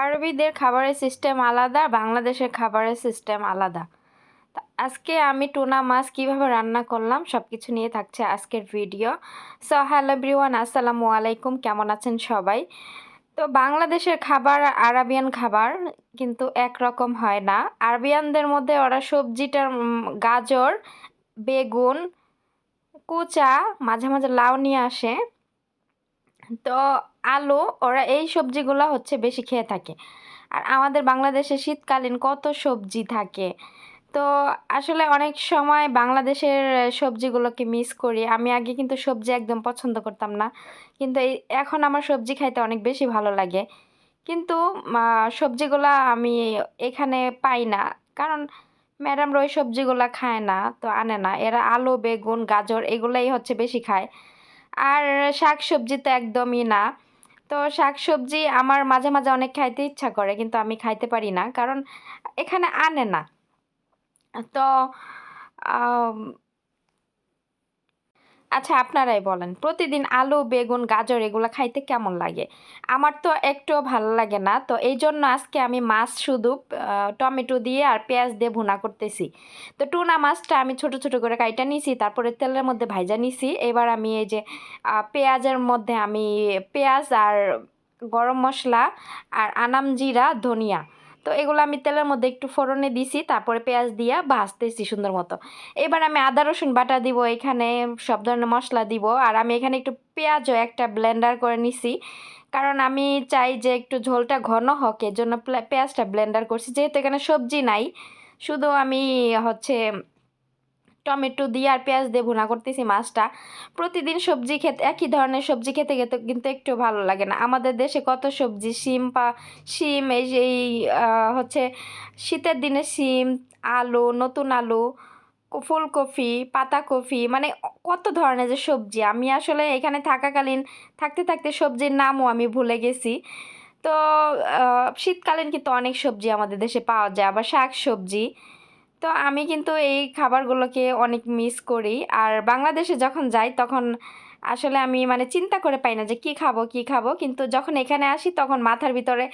আরবিদের খাবারের সিস্টেম আলাদা, বাংলাদেশের খাবারের সিস্টেম আলাদা। আজকে আমি টুনা মাছ কীভাবে রান্না করলাম সব কিছু নিয়ে থাকছে আজকের ভিডিও সো হ্যালো এভরিওয়ান আসসালামু আলাইকুম, কেমন আছেন সবাই? তো বাংলাদেশের খাবার আর আরাবিয়ান খাবার কিন্তু একরকম হয় না। আরবিয়ানদের মধ্যে ওরা সবজিটার গাজর, বেগুন, কুচা, মাঝে মাঝে লাউ নিয়ে আসে। তো আলু, ওরা এই সবজিগুলো হচ্ছে বেশি খেয়ে থাকে। আর আমাদের বাংলাদেশে শীতকালীন কত সবজি থাকে। তো আসলে অনেক সময় বাংলাদেশের সবজিগুলোকে মিস করি। আমি আগে কিন্তু সবজি একদম পছন্দ করতাম না। কিন্তু এই, এখন আমার সবজি খাইতে অনেক বেশি ভালো লাগে। কিন্তু সবজিগুলা আমি এখানে পাই না। কারণ ম্যাডামরা ওই সবজিগুলা খায় না, তো আনে না। এরা আলু, বেগুন, গাজর এগুলাই হচ্ছে বেশি খায়। আর শাক সবজি তো একদমই না। তো শাক সবজি আমার মাঝে মাঝে অনেক খাইতে ইচ্ছা করে, কিন্তু আমি খাইতে পারি না। কারণ এখানে আনে না। তো আচ্ছা আপনারাই বলেন, প্রতিদিন আলু, বেগুন, গাজর এগুলো খাইতে কেমন লাগে? আমার তো একটুও ভালো লাগে না, তো এই জন্য আজকে আমি মাছ শুধু টমেটো দিয়ে আর পেঁয়াজ দিয়ে ভুনা করতেছি। তো টুনা মাছটা আমি ছোট ছোট করে কাইটা নিছি, তারপরে তেলের মধ্যে ভাইজা নিছি, এবার আমি এই যে পেঁয়াজের মধ্যে আমি পেঁয়াজ আর গরম মশলা আর আনাম জিরা, ধনিয়া তো এগুলো আমি তেলের মধ্যে একটু ফোড়নে দিছি, তারপরে পেঁয়াজ দিয়া ভাজতেছি সুন্দর মতো। এবার আমি আদা, রসুন বাটা দিব, এখানে সব ধরনের মশলা দিব, আর আমি এখানে একটু পেঁয়াজও একটা ব্লেন্ডার করে নিছি। কারণ আমি চাই যে একটু ঝোলটা ঘন হোক এর জন্য পেঁয়াজটা ব্লেন্ডার করছি, যেহেতু এখানে সবজি নাই, শুধু আমি হচ্ছে টমেটো দিয়ে আর পেঁয়াজ দিয়ে ভুনা করতেছি মাছটা। প্রতিদিন সবজি খেতে, একই ধরনের সবজি খেতে খেতে কিন্তু একটু ভালো লাগে না। আমাদের দেশে কত সবজি, শিম পা, শিম এই এই হচ্ছে শীতের দিনে শিম, আলু, নতুন আলু ফুলকপি, পাতাকপি মানে কত ধরনের যে সবজি। আমি আসলে এখানে থাকাকালীন, থাকতে থাকতে সবজির নামও আমি ভুলে গেছি। তো শীতকালীন কিন্তু অনেক সবজি আমাদের দেশে পাওয়া যায়। আবার শাক সবজি তো আমি কিন্তু এই খাবারগুলোকে অনেক মিস করি। আর বাংলাদেশে যখন যাই তখন আসলে আমি মানে চিন্তা করে পাই না যে কি খাব কি খাব। কিন্তু যখন এখানে আসি তখন মাথার ভিতরে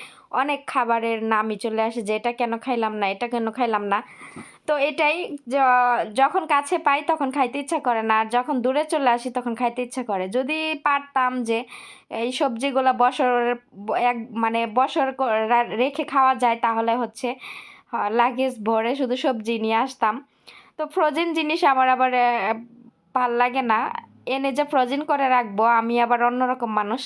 অনেক খাবারের নামই চলে আসে যে এটা কেন খাইলাম না, এটা কেন খাইলাম না। তো এটাই যখন কাছে পাই তখন খাইতে ইচ্ছা করে না। আর যখন দূরে চলে আসি তখন খাইতে ইচ্ছা করে। যদি পারতাম যে এই সবজিগুলো বছর এক মানে বছর রেখে খাওয়া যায় তাহলে হচ্ছে লাগেজ ভরে শুধু সবজি নিয়ে আসতাম। তো ফ্রোজেন জিনিস আমার আবার ভালো লাগে না। এনে যে ফ্রোজেন করে রাখব, আমি আবার অন্যরকম মানুষ।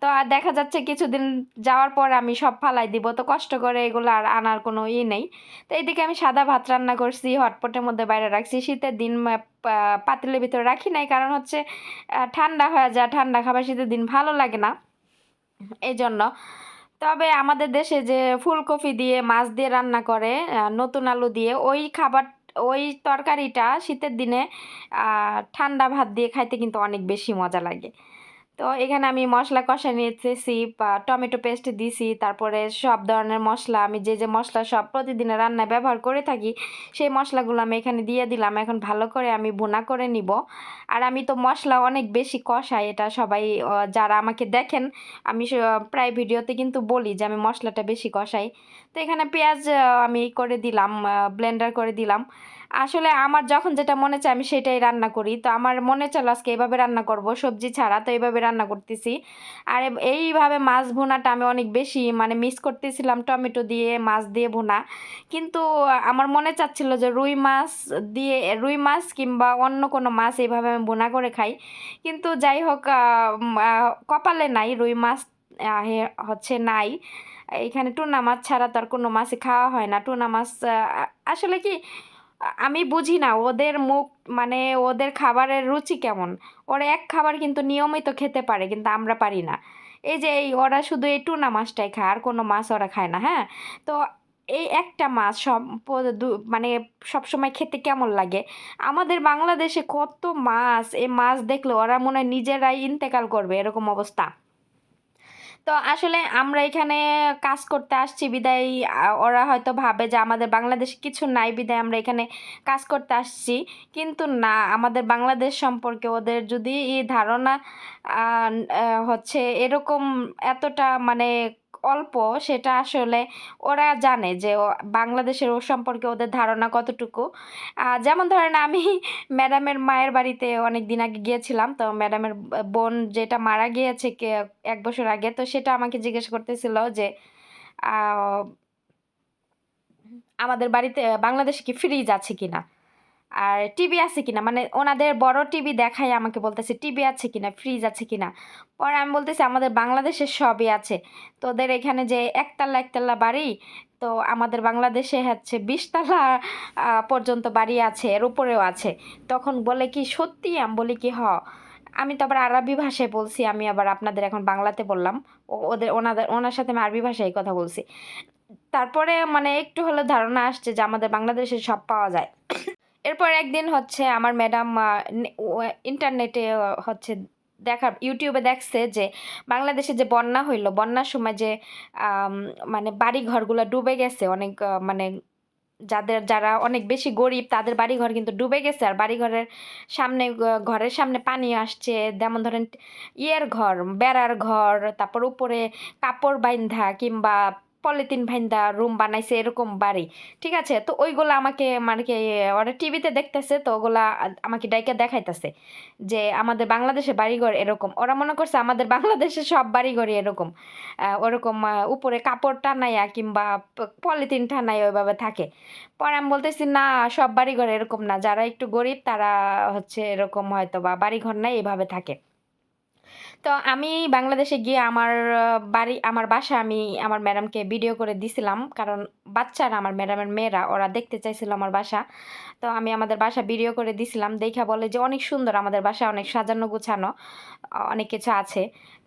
তো আর দেখা যাচ্ছে কিছুদিন যাওয়ার পর আমি সব ফালাই দিব, তো কষ্ট করে এগুলো আর আনার কোনো ই নেই। তো এইদিকে আমি সাদা ভাত রান্না করছি হটপটের মধ্যে বাইরে রাখছি। শীতের দিন পাতিলের ভিতরে রাখি নাই, কারণ হচ্ছে ঠান্ডা হয়ে যায়, ঠান্ডা খাবার শীতের দিন ভালো লাগে না। এই জন্য তবে আমাদের দেশে যে ফুলকপি দিয়ে মাছ দিয়ে রান্না করে নতুন আলু দিয়ে, ওই খাবার, ওই তরকারিটা শীতের দিনে ঠান্ডা ভাত দিয়ে খাইতে কিন্তু অনেক বেশি মজা লাগে। তো এখানে আমি মশলা কষা নিতেছি বা টমেটো পেস্ট দিছি, তারপরে সব ধরনের মশলা, আমি যে যে মশলা সব প্রতিদিন রান্নায় ব্যবহার করে থাকি, সেই মশলাগুলো আমি এখানে দিয়ে দিলাম। এখন ভালো করে আমি ভুনা করে নিব। আর আমি তো মশলা অনেক বেশি কষাই, এটা সবাই যারা আমাকে দেখেন, আমি প্রায় ভিডিওতে কিন্তু বলি যে আমি মশলাটা বেশি কষাই। তো এখানে পেঁয়াজ আমি করে দিলাম ব্লেন্ডার করে দিলাম। আসলে আমার যখন যেটা মনে চায় আমি সেটাই রান্না করি। তো আমার মনে চলো আজকে এইভাবে রান্না করব, সবজি ছাড়া তো এইভাবে রান্না করতেছি। আর এইভাবে মাছ ভুনাটা আমি অনেক বেশি মানে মিস করতেছিলাম, টমেটো দিয়ে মাছ দিয়ে ভুনা। কিন্তু আমার মনে চাচ্ছিল যে রুই মাছ দিয়ে, রুই মাছ কিংবা অন্য কোনো মাছ এইভাবে আমি ভুনা করে খাই। কিন্তু যাই হোক কপালে নাই, রুই মাছ হচ্ছে নাই। এখানে টুনা মাছ ছাড়া তো আর কোনো মাছই খাওয়া হয় না। টুনা মাছ আসলে কি আমি বুঝি না ওদের মুখ মানে ওদের খাবারের রুচি কেমন? ওরা এক খাবার কিন্তু নিয়মিত খেতে পারে, কিন্তু আমরা পারি না। এই যে এই ওরা শুধু এই টুনা মাছটাই খায়, আর কোনো মাছ ওরা খায় না হ্যাঁ? তো এই একটা মাছ সব মানে সবসময় খেতে কেমন লাগে? আমাদের বাংলাদেশে কত মাছ, এই মাছ দেখলে ওরা মনে হয় নিজেরাই ইন্তেকাল করবে, এরকম অবস্থা। তো আসলে আমরা এখানে কাজ করতে আসছি বিদায় ওরা হয়তো ভাবে যে আমাদের বাংলাদেশে কিছু নাই, বিদায় আমরা এখানে কাজ করতে আসছি। কিন্তু না, আমাদের বাংলাদেশ সম্পর্কে ওদের যদি এই ধারণা হচ্ছে এরকম এতটা মানে অল্প, সেটা আসলে ওরা জানে যে বাংলাদেশের ও সম্পর্কে ওদের ধারণা কতটুকু। যেমন ধরেন আমি ম্যাডামের মায়ের বাড়িতে অনেক দিন আগে গিয়েছিলাম, তো ম্যাডামের বোন যেটা মারা গিয়েছে এক বছর আগে, তো সেটা আমাকে জিজ্ঞেস করতেছিল যে আমাদের বাড়িতে, বাংলাদেশে কি ফ্রিজ আছে কিনা? আর টিভি আছে কিনা? মানে ওনাদের বড় টিভি দেখাই আমাকে বলতেছে টিভি আছে কিনা? ফ্রিজ আছে কিনা? পরে আমি বলতেছি, আমাদের বাংলাদেশে সবই আছে। তোদের এখানে যে একতলা একতলা বাড়ি, তো আমাদের বাংলাদেশে হচ্ছে বিশতলা পর্যন্ত বাড়ি আছে, এর উপরেও আছে। তখন বলে কি, সত্যি? আমি বলি কি, হ। আমি তো আবার আরবি ভাষায় বলছি, আমি আবার আপনাদের এখন বাংলাতে বললাম। ওদের, ওনাদের, ওনার সাথে আমি আরবি ভাষায় কথা বলছি। তারপরে মানে একটু হলে ধারণা আসছে যে আমাদের বাংলাদেশে সব পাওয়া যায়। এরপর একদিন হচ্ছে আমার ম্যাডাম ইন্টারনেটে হচ্ছে দেখা, ইউটিউবে দেখছে যে বাংলাদেশে যে বন্যা হইল, বন্যার সময় যে মানে বাড়ি ঘরগুলো ডুবে গেছে, অনেক মানে যাদের, যারা অনেক বেশি গরিব তাদের বাড়িঘর কিন্তু ডুবে গেছে। আর বাড়িঘরের সামনে ঘরের সামনে পানি আসছে, যেমন ধরেন ইয়ের ঘর, বেড়ার ঘর, তারপর উপরে কাপড় বাইন্ধা কিংবা পলিথিন ভাইন্দা রুম বানাইছে, এরকম বাড়ি। ঠিক আছে? তো ওইগুলো আমাকে মানে কি, ওরা টিভিতে দেখতেছে, তো ওগুলা আমাকে ডাইকে দেখাইতেছে যে আমাদের বাংলাদেশে বাড়িঘর এরকম। ওরা মনে করছে আমাদের বাংলাদেশে সব বাড়িঘরই এরকম। ওরকম উপরে কাপড় টানাইয়া কিংবা পলিথিন টানাই ওইভাবে থাকে। পরে আমি বলতেছি, না, সব বাড়িঘর এরকম না। যারা একটু গরিব, তারা হচ্ছে এরকম হয়তো বা বাড়িঘর নাই, এভাবে থাকে। তো আমি বাংলাদেশে গিয়ে আমার বাড়ি, আমার বাসা আমি আমার ম্যাডামকে ভিডিও করে দিছিলাম। কারণ বাচ্চারা আমার ম্যাডামের মেয়েরা, ওরা দেখতে চাইছিল আমার বাসা। তো আমি আমাদের বাসা ভিডিও করে দিছিলাম। দেখা বলে যে অনেক সুন্দর আমাদের বাসা অনেক সাজানো গুছানো, অনেক কিছু আছে।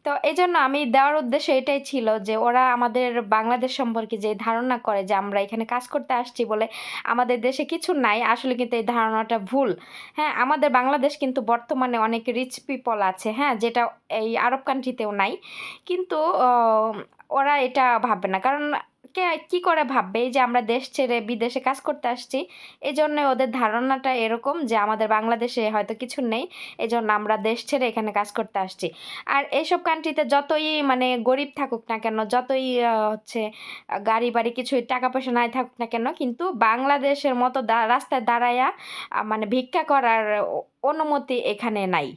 তো এই জন্য আমি দেওয়ার উদ্দেশ্য এটাই ছিল যে ওরা আমাদের বাংলাদেশ সম্পর্কে যে ধারণা করে যে আমরা এখানে কাজ করতে আসছি বলে আমাদের দেশে কিছু নাই, আসলে কিন্তু এই ধারণাটা ভুল। হ্যাঁ আমাদের বাংলাদেশ কিন্তু বর্তমানে অনেক রিচ পিপল আছে। হ্যাঁ যেটা এই আরব কান্ট্রিতেও নাই। কিন্তু ওরা এটা ভাববে না। কারণ, কে, কি করে ভাববে? যে আমরা দেশ ছেড়ে বিদেশে কাজ করতে আসছি এই জন্য ওদের ধারণাটা এরকম যে আমাদের বাংলাদেশে হয়তো কিছু নেই এই জন্য আমরা দেশ ছেড়ে এখানে কাজ করতে আসছি। আর এইসব কান্ট্রিতে যতই মানে গরিব থাকুক না কেন, যতই হচ্ছে গাড়ি বাড়ি কিছু টাকা পয়সা নাই থাকুক না কেন, কিন্তু বাংলাদেশের মতো রাস্তায় দাঁড়ায়া মানে ভিক্ষা করার অনুমতি এখানে নাই।